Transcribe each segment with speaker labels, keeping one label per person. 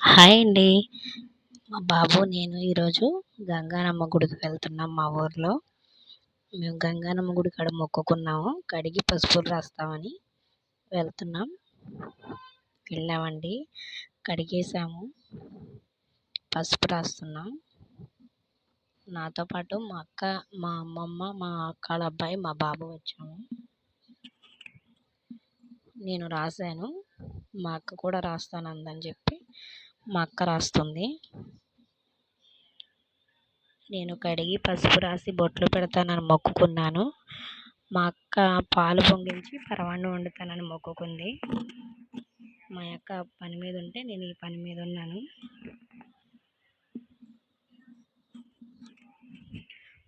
Speaker 1: Hi అండి. మా బాబు నేను ఈరోజు గంగానమ్మ గుడికి వెళ్తున్నాం మా ఊర్లో. మేము గంగానమ్మ గుడి కాడ మొక్కుకున్నాము. కడిగి పసుపు రాస్తామని వెళ్తున్నాం. వెళ్ళామండి. కడిగేసాము. పసుపు రాస్తున్నాం. నాతో పాటు మా అక్క మా అమ్మమ్మ మా అక్కల అబ్బాయి మా బాబు వచ్చాము. నేను రాశాను. మా అక్క కూడా రాస్తాను అందని చెప్పి మా అక్క రాస్తుంది. నేను కడిగి పసుపు రాసి బొట్లు పెడతానని మొక్కుకున్నాను. మా అక్క పాలు పొంగించి పరవాన్నం వండుతానని మొక్కుకుంది. మా అక్క పని మీద ఉంటే నేను ఈ పని మీద ఉన్నాను.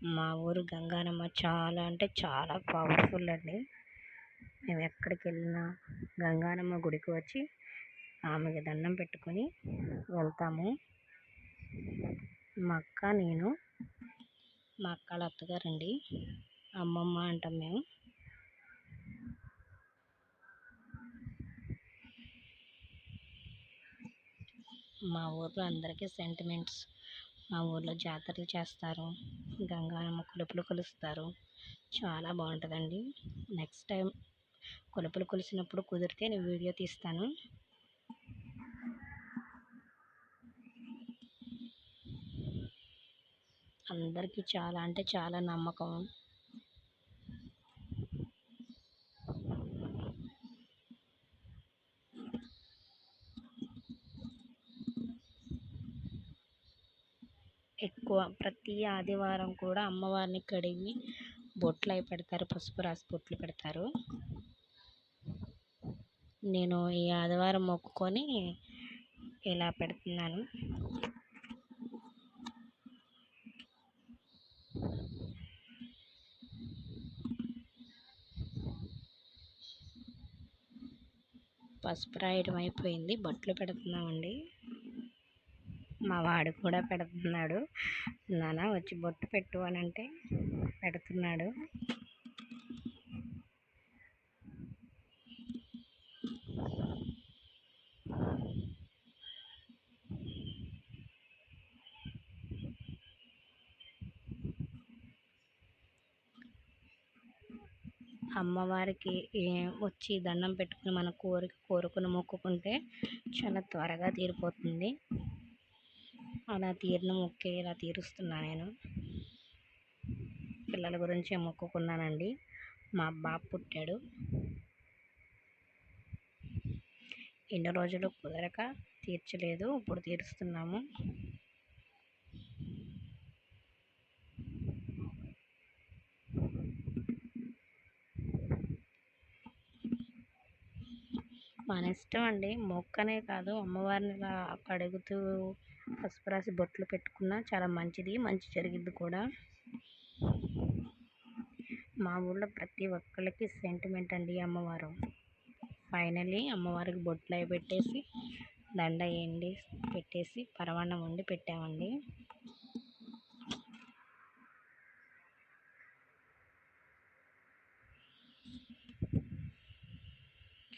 Speaker 1: మా ఊరు గంగానమ్మ చాలా అంటే చాలా పవర్ఫుల్ అండి. మేము ఎక్కడికి వెళ్ళినా గంగానమ్మ గుడికి వచ్చి ఆమెకి దండం పెట్టుకొని వెళ్తాము. మా అక్క నేను మా అక్క వాళ్ళ అత్తగారండి. అమ్మమ్మ అంటాం మేము. మా ఊర్లో అందరికీ సెంటిమెంట్స్. మా ఊర్లో జాతరలు చేస్తారు. గంగానమ్మ కులుపులు కొలుస్తారు. చాలా బాగుంటుందండి. నెక్స్ట్ టైం కొలుపులు కొలిసినప్పుడు కుదిరితే నేను వీడియో తీస్తాను. అందరికీ చాలా అంటే చాలా నమ్మకం. ఎక్కువ ప్రతి ఆదివారం కూడా అమ్మవారిని కడిగి బొట్లు అవి పెడతారు పసుపు రాసి బొట్లు పెడతారు. నేను ఈ ఆదివారం మొక్కుకొని ఇలా పెడుతున్నాను. పసుపు రాయడం అయిపోయింది. బట్టలు పెడుతున్నామండి. మా వాడు కూడా పెడుతున్నాడు. నాన్న వచ్చి బొట్టు పెట్టు అని అంటే పెడుతున్నాడు. అమ్మవారికి వచ్చి దండం పెట్టుకుని మన కోరిక కోరుకుని మొక్కుకుంటే చాలా త్వరగా తీరిపోతుంది. అలా తీరిన మొక్కే ఇలా తీరుస్తున్నా నేను. పిల్లల గురించి మొక్కుకున్నానండి. మా బాబు పుట్టాడు. ఎన్ని రోజులు కుదరక తీర్చలేదు ఇప్పుడు తీరుస్తున్నాము. మన ఇష్టం అండి. మొక్కనే కాదు అమ్మవారిని ఇలా కడుగుతూ పసుపు రాసి బొట్లు పెట్టుకున్నా చాలా మంచిది మంచి జరిగింది కూడా. మా ఊళ్ళో ప్రతి ఒక్కరికి సెంటిమెంట్ అండి అమ్మవారు. ఫైనలీ అమ్మవారికి బొట్లు అవి పెట్టేసి దండ వేయండి పెట్టేసి పరవాన్నం వండి పెట్టామండి.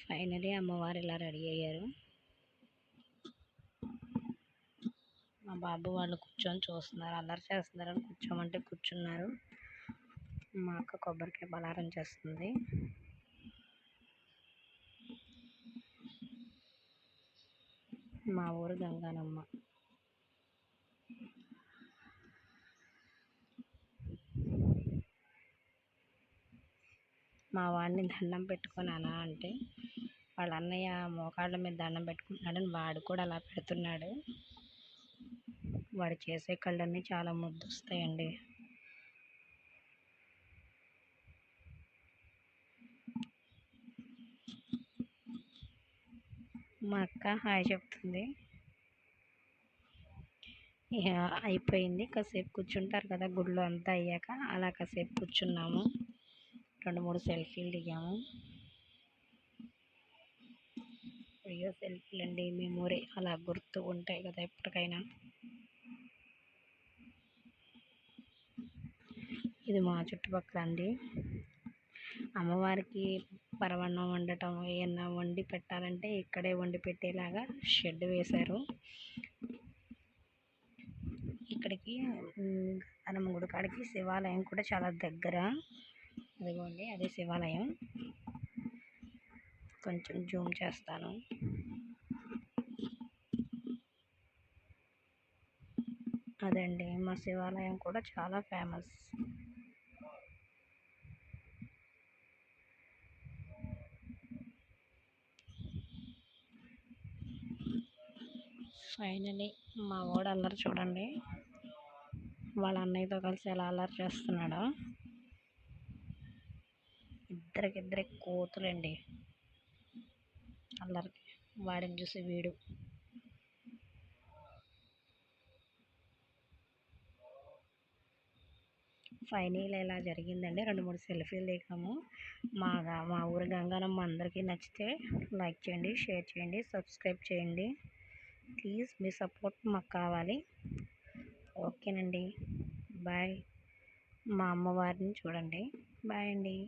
Speaker 1: ఫైనలీ అమ్మవారు ఇలా రెడీ అయ్యారు. మా బాబు వాళ్ళు కూర్చొని చూస్తున్నారు. అల్లరి అని కూర్చోమంటే కూర్చున్నారు. మా అక్క కొబ్బరికాయ బలారం చేస్తుంది. మా ఊరు గంగానమ్మ. మా వాడిని దండం పెట్టుకున్నానా అంటే వాళ్ళ అన్నయ్య మోకాళ్ళ మీద దండం పెట్టుకుంటున్నాడని వాడు కూడా అలా పెడుతున్నాడు. వాడు చేసే కళ్ళన్నీ చాలా ముద్దొస్తాయండి. మా అక్క హాయ్ చెప్తుంది. అయిపోయింది. కాసేపు కూర్చుంటారు కదా గుళ్ళు అంతా అయ్యాక అలా కాసేపు కూర్చున్నాము. రెండు మూడు సెల్ఫీలు దిగాము. అయ్యో సెల్ఫీలు అండి మెమొరీ అలా గుర్తు ఉంటాయి కదా ఎప్పటికైనా. ఇది మా చుట్టుపక్కల అండి. అమ్మవారికి పరవన్నం వండటం ఏమన్నా వండి పెట్టాలంటే ఇక్కడే వండి పెట్టేలాగా షెడ్ వేశారు. ఇక్కడికి అనమ్మ గుడి కాడికి శివాలయం కూడా చాలా దగ్గర. అదిగోండి అదే శివాలయం. కొంచెం జూమ్ చేస్తాను. అదండి మా శివాలయం కూడా చాలా ఫేమస్. ఫైనలీ మా వాడు అల్లరి చూడండి. వాళ్ళ అన్నయ్యతో కలిసి ఎలా అల్లరి చేస్తున్నాడో. ఇద్దరికిద్దరే కోతులండి. అల్లరి వాడిని చూసి వీడు. ఫైనల్ ఇలా జరిగిందండి? రెండు మూడు సెల్ఫీలు దిగాము. మాగా మా ఊరి గంగానమ్మ అందరికీ నచ్చితే లైక్ చేయండి షేర్ చేయండి సబ్స్క్రైబ్ చేయండి. ప్లీజ్ మీ సపోర్ట్ మాకు కావాలి. ఓకేనండి. బాయ్. మా అమ్మవారిని చూడండి. బాయ్ అండి.